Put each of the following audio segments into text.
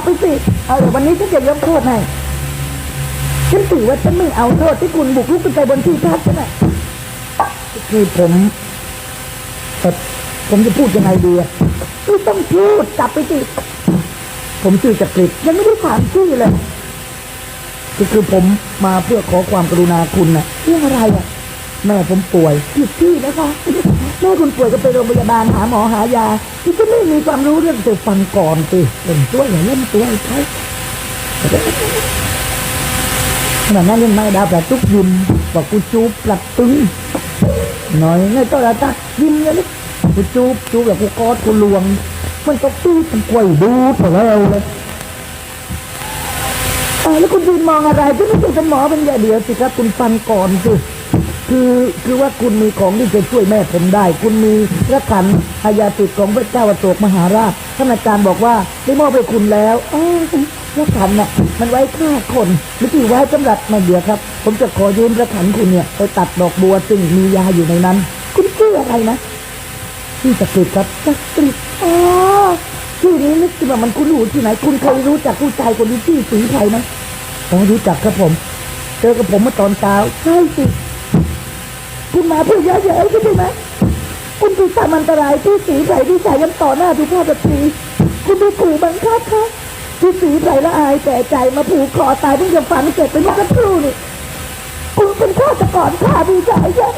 บไปสิเอาเดี๋ยววันนี้ฉันจะยกโทษให้ฉันถือว่าฉันไม่เอาโทษที่คุณบุกรุกขึ้นไปบนที่พักฉันน่ะคือผมเอ่ผมจะพูดยังไงดีอะไม่ต้องพูดกลับไปสิผมชื่อจักริดยังไม่ได้ถามชื่อเลยคือผมมาเพื่อขอความกรุณาคุณนะเรื่องอะไรอะ แม่ผมป่วยผิดที่นะคะแม่คุณป่วยก็ไปโรงพยาบาลหาหมอหายาที่ฉันไม่มีความรู้เรื่องเสียฟังก่อนสิเล่นตัวอย่าเล่นตัวใช่ขณะนั้นยังไม่ดาวแต่ทุกยิ้มบอกกูจูบปลักตึงหน่อยในตัวละตักยิ้มเลยนี่กูจูบจูบแบบกูกอดกูลวง มันตก็ตีมันกวยดูดไปแล้วเลยแล้วคุณยืนมองอะไรที่ไม่ใช่สมอเป็นอย่าเดียวสิครับคุณฟังก่อนสิ คือคือว่าคุณมีของที่จะช่วยแม่ผมได้ คุณมีพระขันอายาติดของพระเจ้าอโศกมหาราชท่านอาจารย์บอกว่าได้มอบให้คุณแล้วอ้าวพระขันน่ะมันไว้ฆ่าคนไม่ใช่ไว้สำหรับมาเดียครับ ผมจะขอยืมพระขันคุณเนี่ยไปตัดดอกบัวซึ่งมียาอยู่ในนั้น คุณชื่ออะไรนะชื่อจักริดครับจักริดอ๋อชื่อนี้นึกขึ้นมามันคุณรู้ที่ไหน คุณเคยรู้จักผู้ชายคนนี้ชื่อสีไทยไหมอ๋อรู้จักครับผม เจอกับผมเมื่อตอนเช้าใช่สิ คุณมาเพื่อเยอะๆใช่ไหมคุณไปทำอันตรายที่สีไผ่ที่ใส่ยันต่อหน้าทุกพ่อแบบนี้คุณไปขู่บังคับคะที่สีไผ่ละอายแต่ใจมาผูกคอตายเพิ่งจะฝังเสร็จไปเมื่อสักครู่นี่คุณเป็นฆาตกรฆ่าพี่ชายฉัน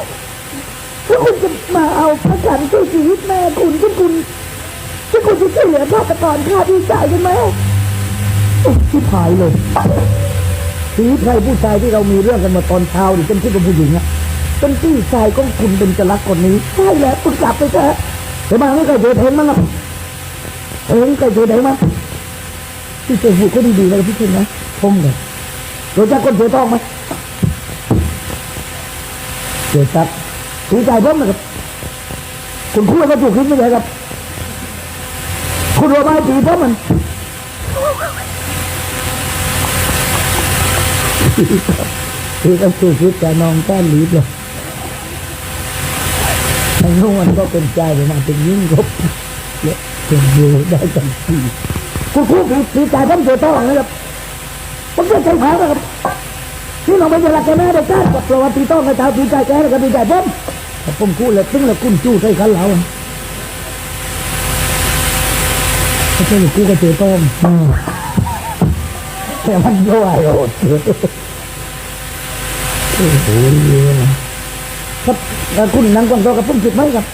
ถ้าคุณจะมาเอาประกันช่วยชีวิตแม่คุณที่คุณที่คุณจะช่วยเหลือฆาตกรฆ่าพี่ชายใช่ไหมชิบหายเลยสีใครผู้ชายที่เรามีเรื่องกันมาตอนเช้าดิฉันคิดว่าผู้หญิงอะ เป็นพี่ชายของคุณเป็นจรักคนนี้ใช่แล้วคุณกลับไปเถอะเดี๋ยวมาไม่เคยเจอเพนมั้งอเอ็งเคยเจอไหนมั้งพี่เจอหูก็ดีๆเลยพี่ชินนะพงเลยรู้จักคนเสือทองไหมเสือจักถูกใจเพิ่มนะครับคุณพูดก็ถูกคิดไม่ใช่ครับ คุณรู้ไหมตีเพิ่มมันคือก็คือคิดแต่น้องแก้ลีบเลย ไอ้นู่นมันก็เป็นใจเลยมาเป็นยิ่งกบเนี่ยเป็นอยู่ได้จังทีคุณพูดตีใจเพิ่มตัวต้องนะครับผมจะใช้หาครับที่เราไม่จะรักกันแม่ได้กันกับประวัติต้องกระเจ้าตีใจแกแล้วก็ตีใจเพิ่มแต่ผมพูดเลยตึ้งแล้วกุ้นจู้ใส่ขันเหลาไม่ใช่กูก็เจอต้มแต่มันย่อยโอ้โห ครับคุณนั่งก่อนตัวกับผมคิดไหมครับ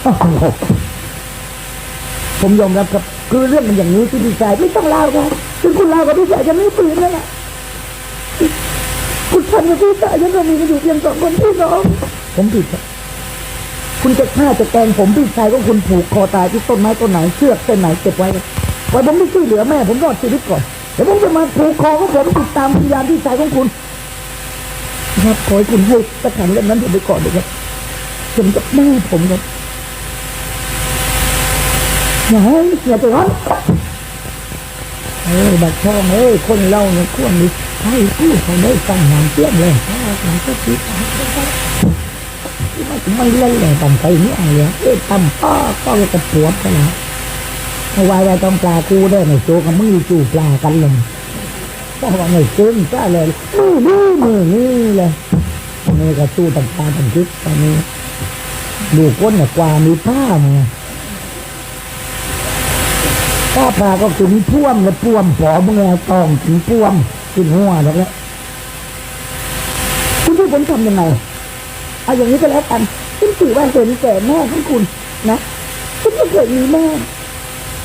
ผมยอมรับครับ คือเรื่องมันอย่างนี้ที่พี่ชายไม่ต้องเล่าครับคือคุณเล่ากับพี่ชายจะไม่ปืนแล้วล่ะคุณทำกับพี่ชายยังเรามีกันอยู่เพียงสองคนพี่น้องผมผิดครับคุณจะฆ่าจะแกงผมพี่ชายของคุณผูกคอตายที่ต้นไม้ต้นไหนเชือกเส้นไหนเก็บไว้ไว้ผมไม่ช่วยเหลือแม่ผมรอดชีวิตก่อนเดี๋ยวผมจะมาผูกคอของผมติดตามวิญญาณพี่ชายของคุณครับขอให้คุณให้ตะขันเล่มนั้นผมไปก่อนเลยครับ ผมกับแม่ผมครับอย่าให้อย่าไปร้อนเอ้ยบักช่องเอ้ยคนเล่าเนี่ยควรมีให้ผู้เขาได้ฟังงานเตี้ยมเลยถ้าหลังก็คิดไม่เล่นเลยต่ำไปนี่อะไรเนี่ยเอ๊ะต่ำป้อก็เลยกระปวดกันนะเอาไว้ไว้ต้องปลากูได้ในโจกับมือจูปลากันเลยก็ว่าไม่ซึ้งก็เลยมือนี่มือนี่เลยนี่ก็สู้ต่างตาต่างคิดตอนนี้ ดูก้นเนี่ยกว่ามีผ้ามาผ้าปลาก็ถึงพ่วมเลยพ่วมผอมึงแล้วตองถึงพ่วมถึงหัวแล้วแล้วคุณที่ผมทำยังไงเอาอย่างนี้ก็แล้วกันฉันถือว่าเห็นแก่แม่ของคุณนะฉันไม่เคยมีแม่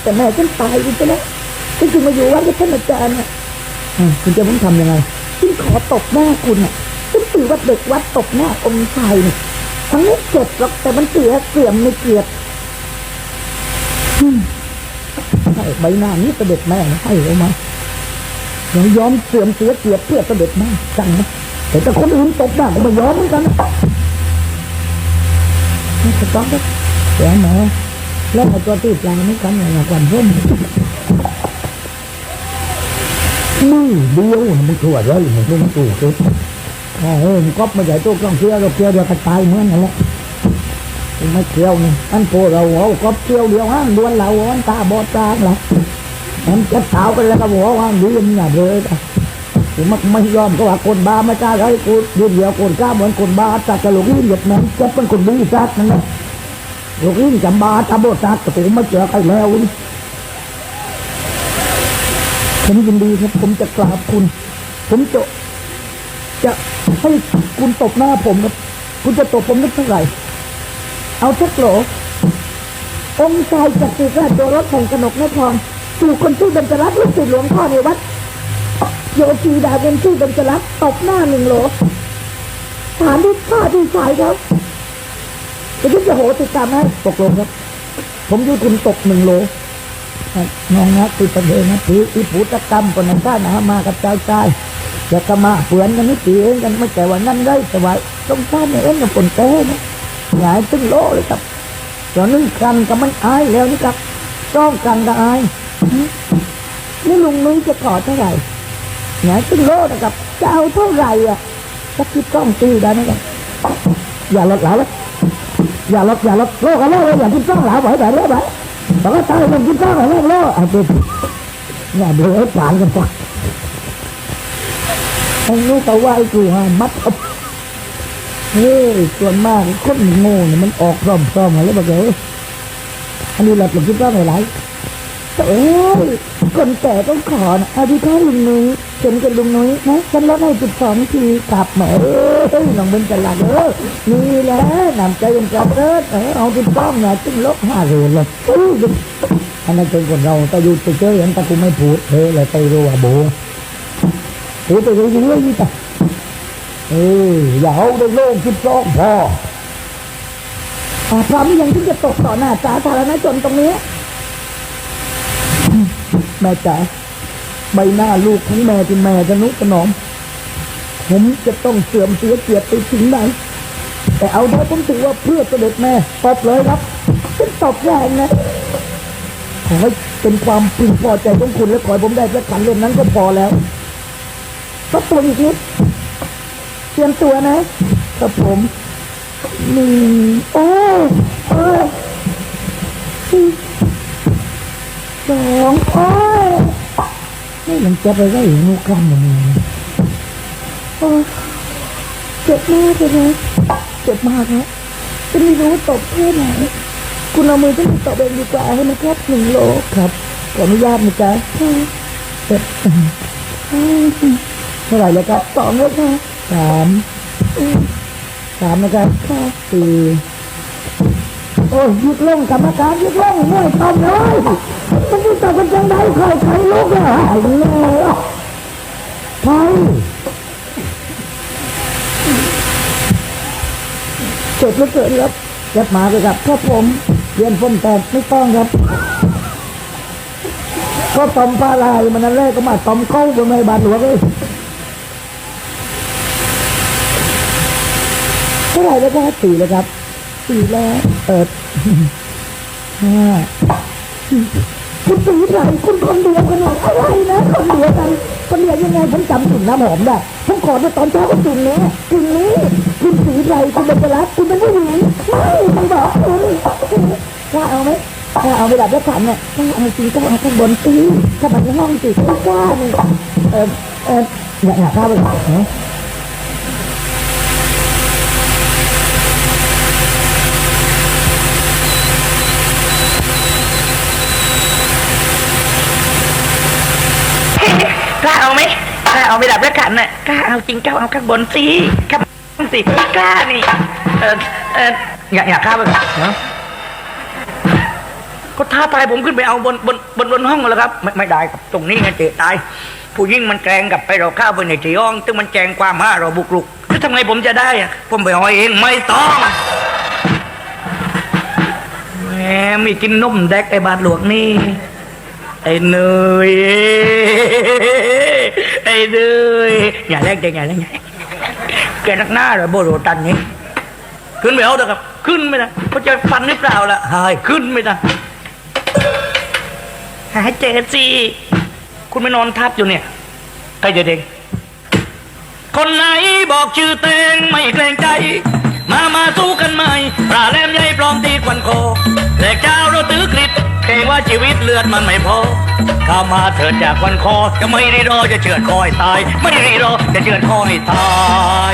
แต่แม่ฉันตายไปแล้วฉันจึงมาอยู่วัดกับท่านอาจารย์เนี่ยคุณจะผมทำยังไงฉันขอตบหน้าคุณอะฉันถือว่าเด็กวัดตบหน้าองค์ชายเนี่ย มันไม่เจ็บหรอกแต่มันเสียเสียมในเกียรติอืมให้ใบหน้านี้เสด็จแม่ให้เอามาเรายอมเสื่อมเสียเกียรติเพื่อเสด็จแม่จังนะแต่ถ้าคนอื่นตบหน้าก็ไม่ยอมเหมือนกันไม่จะต้องได้เสียหมอแล้วไอ้ตัวตีปลาไม่กันอย่างก่อนร่มมือเดียวมึงทั่วเลยมึงต้องตู้สุด เออมึงก๊อปมาใหญ่ตู้กล้องเชี่ยวเราเชี่ยวเดียวกระตายเหมือนนั่นแหละไม่เชี่ยวนี่อันโพเราเอาก๊อปเชี่ยวเดียวฮะดวนเราอันตาบอดตาหรอมันจะสาวกันแล้วก็บอกว่าดีมันอย่าเลยผมมันไม่ยอมก็ว่าคนบ้าไม่กล้าให้กูเดียวเดียวคนกล้าเหมือนคนบ้าจัดกระโหลกยิ่งหยดแม่งจะเป็นคนดีจัดนั่นแหละโลกยิ่งจำบาจำโบจัดแต่ผมไม่เจอใครแล้วผมยินดีครับผมจะกราบคุณ ผมจะจะ ให้คุณตบหน้าผมครับคุณจะตบผมได้เท่าไหร่ เอาสักโหลองค์ชายจักรีราชโดรสแห่งกนกนครสู่คนชื่อเบญจรัตน์ลูกศิษย์หลวงพ่อในวัดโยคีดาเป็นชื่อเบญจรัตน์ตบหน้าหนึ่งโหลถามที่ข้าที่ชายครับจะที่จะโหติดตามให้ตกลงครับ ผมอยูคุณตกหนึ่งโหลน้องนะคือประเด็นนะถืออีผูตกรรมคนนั้นข้านะมากับเจ้าชาย จะกมาเปือนกันนี่ตีเองกันไม่แต่ว่านั่นเลยแต่ว่าต้องการเนี่ยเองกับคนแก่นะหงายตึ้งโลเลยครับตอนนี้กันก็มันอายแล้วนี่ครับต้องกันก็อายนี่ลุงนุ้ยจะขอเท่าไหร่ไหนตึ้งโลนะครับจะเอาเท่าไหร่อะจะคิดต้องตีได้ไหมครับอย่าลดหลาเลยอย่าลดอย่าลดโลกันโลเลยอย่าคิดต้องหลาไหวแบบนี้ไหวแต่ว่าตายมันคิดต้องหลาโลโลเอาไปอย่าเดือดร้อนกันก่อ นไอ้นู้นก็ไหวกูฮะมัดเอาเฮ้ยส่วนมากคนโง่เนี่ยมันออกรอมๆกันแล้วบอกเลยอันนี้เราผมคิดว่าไม่ไรแต่เอ้ยคนแก่ต้องขอนะอาดีแค่ลุงนุ้ยเข็นกับลุงนุ้ยนะฉันลดให้จุดสองทีกลับมาเอ้ยน้องเบนจะหลักเออนี่แหละนำใจยังกลับเออเอาจุดสองนะจึงลบห้าเรือนเลยอุ้ยอันนั้นเป็นคนเราแต่อยู่เฉยๆเห็นต่กูไม่พูดเฮ้ยเลยไปรู้ว่าโบ พูดไปเรื่อยๆนี่แต่เอออย่าเอาได้โล่งคิดซอกพออาพร้อมหรือยังที่จะตกต่อหน้าสาธารณชนตรงนี้ แม่จ๋าใบหน้าลูกของแม่ที่แม่จะนุกถนอม ผมจะต้องเสื่อมเสียเกียรติไปถึงไหน แต่เอาได้ผมถือว่าเพื่อเสด็จแม่ตบเลยครับเป็นตบแรงนะขอให้เป็นความพึงพอใจของคุณและขอให้ผมได้แค่ขันเล่มนั้นก็พอแล้ว ก็ตัวอีกนิดเตรียมตัวนะครับผมหนึ่งโอ้เอ้ยสองโอ้ยนี่ยังจะไปได้อยู่นูกล้ามอย่างนี้นะโอ้เจ็บมากเลยนะเจ็บมากนะจะไม่รู้ตบแค่ไหนคุณเอามือจะไปตบเองดีกว่าให้มันแค่หนึ่งโลครับขออนุญาตนะจ๊ะเจ็บ เท่าไหร่แล้วครับสองแล้วค่ะสามสามนะครับสี่โอ้ยหยุดลงกรรมการหยุดลงมวยตอมเลยมันจะตบกันจังไดใครใครลุกอะไอ้เลยใครเจ็บเหลือเกินครับเจ็บมาเลยครับครับผมเรียนฝนแตกไม่ต้องครับก็ตอมปลาลายมันนั่นแรกก็มาตอมเข้าบนในบานหลวงเลย เท่า ไหร่แล้วครับสี่แล้วครับสี่แล้วเปิดห้าคุณสีไหลคุณคนเดียวกันเหรออะไรนะคนเดียวกันคนเดียวยังไงผมจำกลิ่นน้ำหอมได้ผมขอในตอนเช้าก็กลิ่นนี้กลิ่นนี้คุณสีไหลคุณเป็นรักคุณเป็นผู้หญิงไม่ต้องบอกคุณกล้าเอาไหมกล้าเอาไปดับแล้วขันเนี่ยกล้าเอาจริงกล้าเอาข้างบนตีข้างบนในห้องสิไม่กล้านี่เออเอออยากอยากข้าไปเหรอ เอาไปดับแล้วขันน่ะกล้าเอาจริงกล้าเอาข้างบนสิข้างบนสิกล้านี่เออเอออยากอยากข้าไปก่อนเนาะก็ท้าทายผมขึ้นไปเอาบนบนบนบนห้องแล้วครับ ไม่ไม่ได้ครับตรงนี้ไงเจตาย ผู้ยิ่งมันแกงกับไปเราข้าไปในที่ห้องตึงมันแจงความห้าเราบุกรุกแล้วทำไงผมจะได้อะผมไปเอาเองไม่ต้องแหมมีกินนมแดกไอ้บาทหลวงนี่ ไอ้เนย ไอ้เนยอย่าแรกใจอย่าแรกอย่าแรกแกนักหน้าเหรอโบโรตันนี้ขึ้นไปเอาเถอะครับ ขึ้นไม่ได้เขาจะฟันหรือเปล่าล่ะหายขึ้นไม่ได้หายเจสิคุณไม่นอนทับอยู่เนี่ยใครจะเด็กคนไหนบอกชื่อเตงไม่เกรงใจ มามาสู้กันใหม่ปลาแหลมใหญ่ปลอมตีควันโคแหลกเจ้าเราตื้อกริดเกรงว่าชีวิตเลือดมันไม่พอ ข้ามาเถิดจากวันคอจะไม่รีรอจะเชือดคอยตาย ไม่รีรอจะเชือดคอยตาย